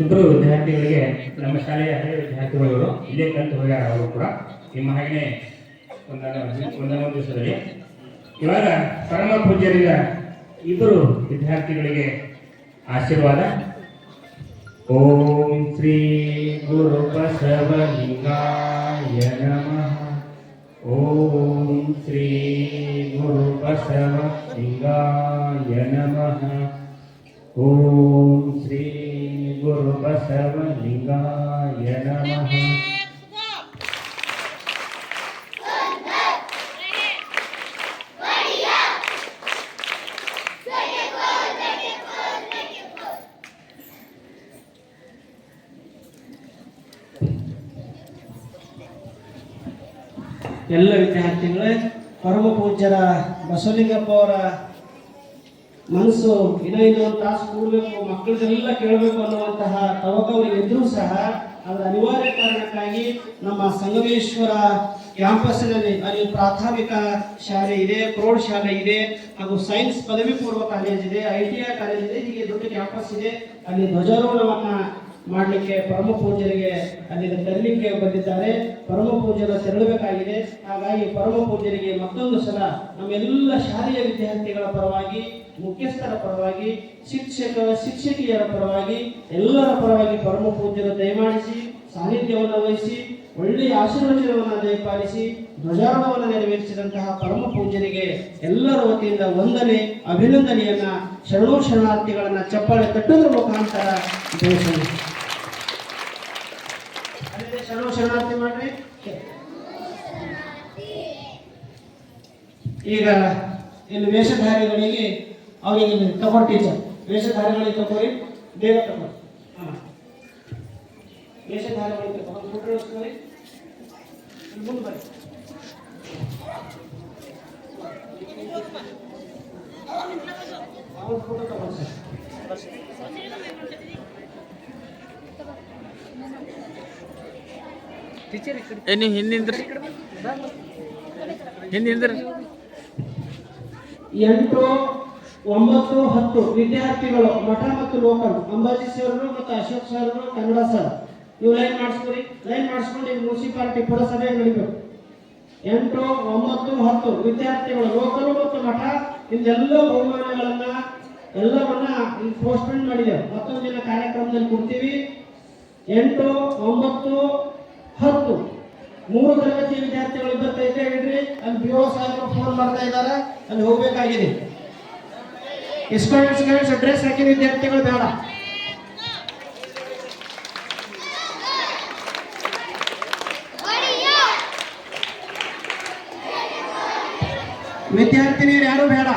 ಇಬ್ಬರು ವಿದ್ಯಾರ್ಥಿಗಳಿಗೆ ನಮ್ಮ ಶಾಲೆಯ ಹಳೆಯ ವಿದ್ಯಾರ್ಥಿಗಳು ಇವರು ಇಲ್ಲೇ ಕಲಿತು ಹೋಗ್ಯಾರ ಅವರು ಕೂಡ. ನಿಮ್ಮ ಹಾಗೆ ಒಂದೊಂದು ದಿವಸದಲ್ಲಿ. ಇವಾಗ ಪರಮ ಪೂಜ್ಯರಿಂದ ಇಬ್ಬರು ವಿದ್ಯಾರ್ಥಿಗಳಿಗೆ ಆಶೀರ್ವಾದ. ಓಂ ಶ್ರೀ ಗುರು ಬಸವಲಿಂಗಾಯ ನಮಃ. ಓಂ ಶ್ರೀ ಗುರು ಬಸವಲಿಂಗಾಯ ನಮಃ. ಓಂ ಗುರು ಬಸವಲಿಂಗಾಯ ನಮಃ ಎಲ್ಲ ವಿದ್ಯಾರ್ಥಿಗಳೇ ಪರಮ ಪೂಜ್ಯರ ಬಸವಲಿಂಗಪ್ಪ ಅವರ ಮನಸ್ಸು ಇನ್ನೂ ಇನ್ನೊಂದು ತಾಸು ಕೂಡಬೇಕು ಕೇಳಬೇಕು ಅನ್ನುವಂತಹ ತವಕ ಸಹ ಅದರ ಅನಿವಾರ್ಯ ಕಾರಣಕ್ಕಾಗಿ ನಮ್ಮ ಸಂಗಮೇಶ್ವರ ಕ್ಯಾಂಪಸ್ನಲ್ಲಿ ಅಲ್ಲಿ ಪ್ರಾಥಮಿಕ ಶಾಲೆ ಇದೆ, ಪ್ರೌಢ ಶಾಲೆ ಇದೆ, ಹಾಗೂ ಸೈನ್ಸ್ ಪದವಿ ಪೂರ್ವ ಕಾಲೇಜ್ ಇದೆ, ಐ ಟಿ ಐ ಕಾಲೇಜ್ ಇದೆ, ಹೀಗೆ ದೊಡ್ಡ ಕ್ಯಾಂಪಸ್ ಇದೆ. ಅಲ್ಲಿ ಧ್ವಜಾರೋಹಣವನ್ನ ಮಾಡಲಿಕ್ಕೆ ಪರಮ ಪೂಜ್ಯರಿಗೆ ಅಲ್ಲಿನ ತರಲಿಕ್ಕೆ ಬಂದಿದ್ದಾರೆ. ಪರಮ ಪೂಜ್ಯರ ತೆರಳಬೇಕಾಗಿದೆ. ಹಾಗಾಗಿ ಪರಮ ಪೂಜ್ಯರಿಗೆ ಮತ್ತೊಂದು ಸಲ ನಮ್ಮೆಲ್ಲ ಶಾಲೆಯ ವಿದ್ಯಾರ್ಥಿಗಳ ಪರವಾಗಿ, ಮುಖ್ಯಸ್ಥರ ಪರವಾಗಿ, ಶಿಕ್ಷಕ, ಶಿಕ್ಷಕಿಯರ ಪರವಾಗಿ, ಎಲ್ಲರ ಪರವಾಗಿ ಪರಮ ಪೂಜ್ಯರು ದಯಮಾಡಿಸಿ, ಸಾನ್ನಿಧ್ಯವನ್ನು ವಹಿಸಿ, ಒಳ್ಳೆಯ ಆಶೀರ್ವಚನವನ್ನು ದಯಪಾಲಿಸಿ, ಧ್ವಜಾರೋಹಣವನ್ನು ನೆರವೇರಿಸಿದಂತಹ ಪರಮ ಪೂಜ್ಯರಿಗೆ ಎಲ್ಲರ ವತಿಯಿಂದ ವಂದನೆ, ಅಭಿನಂದನೆಯನ್ನ ಶರಣೋ ಶರಣಾರ್ಥಿಗಳನ್ನ ಚಪ್ಪಾಳೆ ತಟ್ಟುವುದರ ಮುಖಾಂತರ ಶರಣೋ, ಶರಣಾರ್ಥಿ ಮಾಡ್ರಿ. ಈಗ ಇಲ್ಲಿ ವೇಷಧಾರಿಗಳಿಗೆ ಅವರಿಗೆ ತಗೊಂಡು ಟೀಚರ್ ವೇಷಧಾರಿಗಳಿಗೆ ತಗೋರಿ ದೇವ ತಗೊಂಡು ವೇಷಧಾರಿಗಳಿಗೆ ತಗೊಂಡು ಮುಂದೆ ಬರ್ರಿ. ಅವ್ರ ಫೋಟೋ ತಗೊಂಡು ಏ ನೀವು ಹಿಂದಿಂದ್ರಿ ಹಿಂದಿಂದ್ರಿ ಎಂಟು ಒಂಬತ್ತು ಹತ್ತು ವಿದ್ಯಾರ್ಥಿಗಳು ಮಠ ಮತ್ತು ಲೋಕಲ್ ಅಂಬಾಜಿ ಸರ್ರು ಮತ್ತು ಅಶೋಕ್ ಸರ್ರು ಕನ್ನಡ ಸರ್. ನೀವು ಲೈನ್ ಮಾಡಿಸ್ಕೊರಿ ಲೈನ್ ಮಾಡಿಸ್ಕೊಂಡು ಈಗ ಮುನ್ಸಿಪಾಲಿಟಿ ಪುರಸಭೆ ನಡಿಬೇಕು. ಎಂಟು ಒಂಬತ್ತು ಹತ್ತು ವಿದ್ಯಾರ್ಥಿಗಳು ಲೋಕಲ್ ಮತ್ತು ಮಠ ಇದೆಲ್ಲ ಬಹುಮಾನಗಳನ್ನ ಎಲ್ಲವನ್ನ ಈಗ ಪೋಸ್ಟ್ಮೆಂಟ್ ಮಾಡಿದ್ದೇವೆ ಮತ್ತೊಂದು ದಿನ ಕಾರ್ಯಕ್ರಮದಲ್ಲಿ ಕೊಡ್ತೀವಿ. ಎಂಟು ಒಂಬತ್ತು ಹತ್ತು. ಮೂರು ತರಗತಿ ವಿದ್ಯಾರ್ಥಿಗಳು ಇಪ್ಪತ್ತೈದು ಇಡ್ರಿ ಅಲ್ಲಿ ಬಿ ಓ ಸಾಹೇಬರು ಫೋನ್ ಮಾಡ್ತಾ ಇದ್ದಾರೆ, ಅಲ್ಲಿ ಹೋಗ್ಬೇಕಾಗಿದೆ. ಇಸ್ಕೊಂಡು ಅಡ್ರೆಸ್ ಡ್ರೆಸ್ ಹಾಕಿದ ವಿದ್ಯಾರ್ಥಿಗಳು ಬೇಡ. ವಿದ್ಯಾರ್ಥಿನಿಯರು ಯಾರು ಬೇಡ.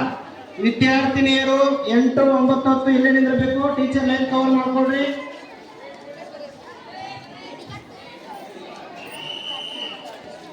ವಿದ್ಯಾರ್ಥಿನಿಯರು ಎಂಟು ಒಂಬತ್ತು ಹತ್ತು ಇಲ್ಲೇ ನಿಂದಿರಬೇಕು. Teacher line cover ಮಾಡ್ಕೊಡ್ರಿ